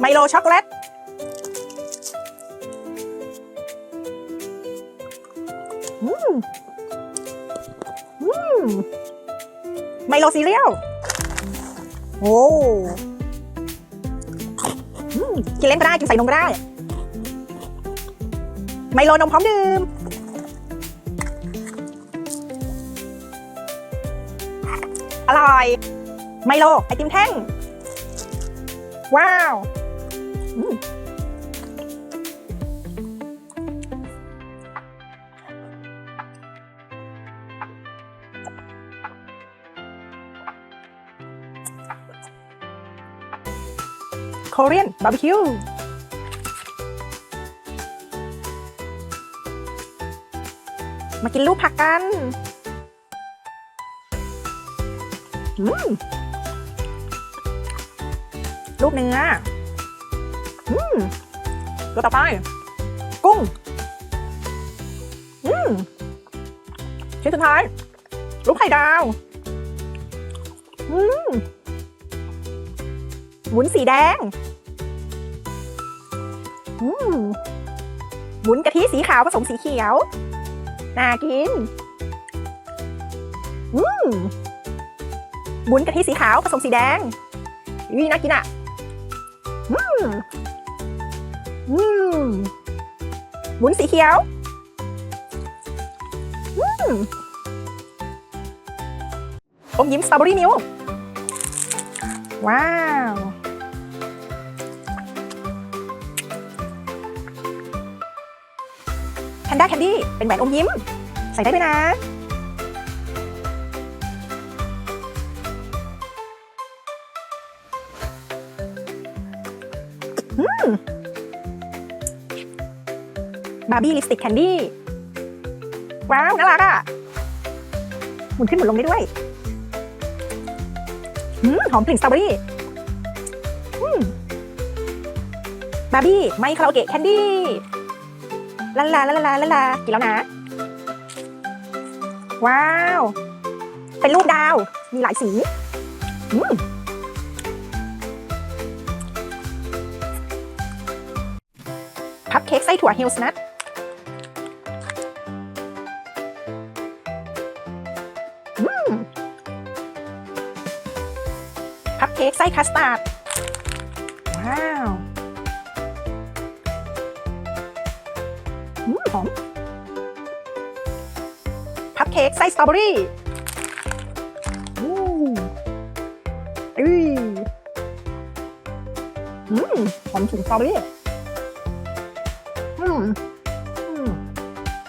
ไมโลช็อกโกแลตอืมอืมไมโลซีเรียลโอ้อืมกินเล่นก็ได้กินใส่นมก็ได้ ไมโลนมพร้อมดื่มอร่อย ไมโลไอติมแท่ง ว้าว โคเรียนบาร์บีคิวมากินลูกผักกัน ลูกเนื้อ อืมตัวต่อไป กุ้ง อืมชิ้นสุดท้าย ลูกไข่ดาว อืมวุ้นสีแดง อืมวุ้นกะทิสีขาวผสมสีเขียว น่ากิน อืมวุ้นกะทิสีขาวผสมสีแดงวิน่ากินอะ อืม อืมวุ้นสีเขียวอืมอมยิ้มสตรอเบอรี่มิลค์ว้าว แพนด้าแคนดี้เป็นแหวนอมยิ้ม ใส่ได้ด้วยนะ อืม บาร์บี้ลิปสติกแคนดี้ ว้าวน่ารักอะ หมุนขึ้นหมุนลงได้ด้วยอหอมกลิ่นสตรอเบอรี่บาร์บี้ไมคาราโอเกะแคนดี้ลาลาลาลาลาลากินแล้วนะ ว้าว เป็นรูปดาว มีหลายสีพับเค้กไส้ถั่วเฮลส์นัท คัพเค้กไส้คัสตาร์ด ว้าวอืมหอมพับเค้กไส้สตรอเบอรี่อืมอืออืมหอมถึงสตรอเบอรี่อืม